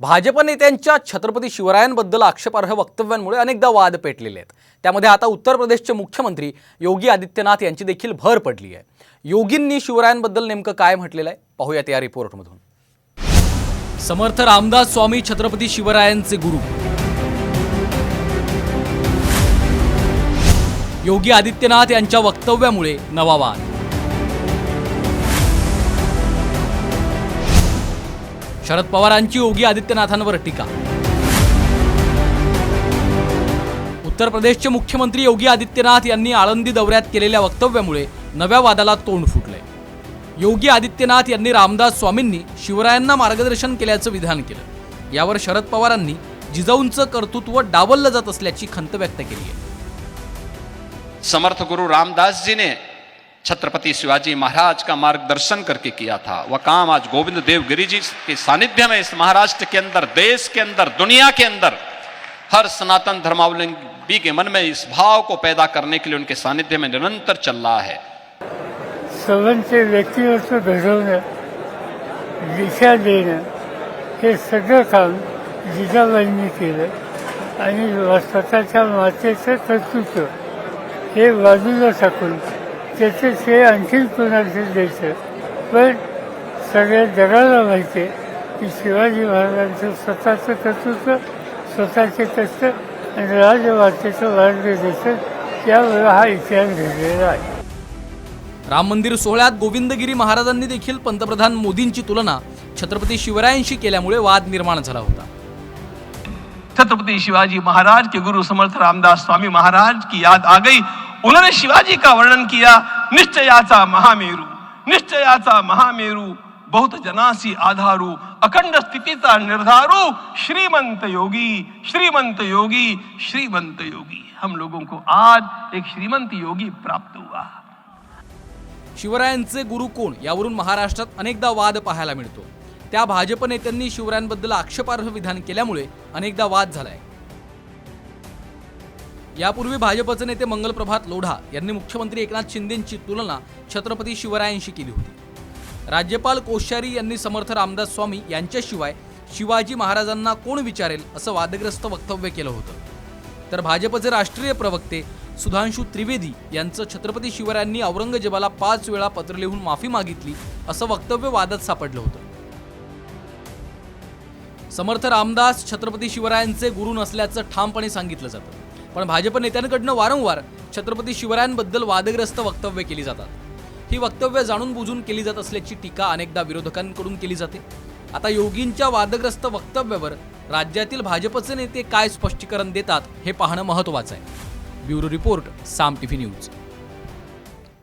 भाजप नेत्यांच्या छत्रपती शिवरायांबद्दल आक्षेपार्ह वक्तव्यांमुळे अनेकदा वाद पेटलेले आहेत. त्यामध्ये आता उत्तर प्रदेशचे मुख्यमंत्री योगी आदित्यनाथ यांची देखील भर पडली आहे. योगींनी शिवरायांबद्दल नेमकं काय म्हटलेलं आहे? पाहूयात या रिपोर्टमधून. समर्थ रामदास स्वामी छत्रपती शिवरायांचे गुरु. योगी आदित्यनाथ यांच्या वक्तव्यामुळे नवा वाद. शरद पवारांची योगी आदित्यनाथांवर टीका. उत्तर प्रदेशचे मुख्यमंत्री योगी आदित्यनाथ यांनी आळंदी दौऱ्यात केलेल्या वक्तव्यामुळे नव्या वादाला तोंड फुटलंय. योगी आदित्यनाथ यांनी रामदास स्वामींनी शिवरायांना मार्गदर्शन केल्याचं विधान केलं. यावर शरद पवारांनी जिजाऊंचं कर्तृत्व डावललं जात असल्याची खंत व्यक्त केली आहे. समर्थ गुरु रामदासजीने छत्रपति शिवाजी महाराज का मार्गदर्शन करके किया था। वह काम आज गोविंद देव गिरी जी के सानिध्य में इस महाराष्ट्र के अंदर, देश के अंदर, दुनिया के अंदर हर सनातन धर्मावलंबी के मन में इस भाव को पैदा करने के लिए उनके सानिध्य में निरंतर चल रहा है। सर्वांचे व्यक्तिमत्व दिशा सगळं काम जिजाबाईंनी केलं आणि स्वतःच्या मातेचं कर्तृत्व हे बाजूला टाकून त्याचं श्रेय आणखीन कोणाला द्यायचं. पण सगळ्या जगाला माहिती आहे की शिवाजी महाराजांचं स्वतःचं कर्तृत्व स्वतःचे कष्ट आणि राजमातेचं मार्गदर्शन त्यावर हा इतिहास घडलेला आहे. राम मंदिर सोहळ्यात गोविंदगिरी महाराजांनी देखील पंतप्रधान मोदींची तुलना छत्रपती शिवरायांशी केल्यामुळे वाद निर्माण झाला होता. छत्रपति शिवाजी महाराज के गुरु समर्थ रामदास स्वामी महाराज की याद आ गई उन्होंने शिवाजी का वर्णन किया निश्चयाचा महामेरू निश्चयाचा महामेरू बहुत जनासी आधारू अखंड स्थितीचा निर्धारू श्रीमंत योगी श्रीमंत योगी श्रीमंत योगी. हम लोगों को आज एक श्रीमंत योगी प्राप्त हुआ। शिवरायांचे गुरु कोण यावरून महाराष्ट्रात अनेकदा वाद पाहायला मिळतो. त्या भाजप नेत्यांनी शिवरायांबद्दल आक्षेपार्ह विधान केल्यामुळे अनेकदा वाद झालाय. यापूर्वी भाजपचे नेते मंगलप्रभात लोढा यांनी मुख्यमंत्री एकनाथ शिंदेंची तुलना छत्रपती शिवरायांशी केली होती. राज्यपाल कोश्यारी यांनी समर्थ रामदास स्वामी यांच्याशिवाय शिवाजी महाराजांना कोण विचारेल असं वादग्रस्त वक्तव्य केलं होतं. तर भाजपचे राष्ट्रीय प्रवक्ते सुधांशू त्रिवेदी यांचं छत्रपती शिवरायांनी औरंगजेबाला पाच वेळा पत्र लिहून माफी मागितली असं वक्तव्य वादात सापडलं होतं. समर्थ रामदास छत्रपती शिवरायांचे गुरु नसल्याचं ठामपणे सांगितलं जातं. पण भाजप नेत्यांकडनं वारंवार छत्रपती शिवरायांबद्दल वादग्रस्त वक्तव्य केली जातात. ही वक्तव्य जाणून बुजून केली जात असल्याची टीका अनेकदा विरोधकांकडून केली जाते. आता योगींच्या वादग्रस्त वक्तव्यावर राज्यातील भाजपचे नेते काय स्पष्टीकरण देतात हे पाहणं महत्त्वाचं आहे. Bureau report Saam TV news.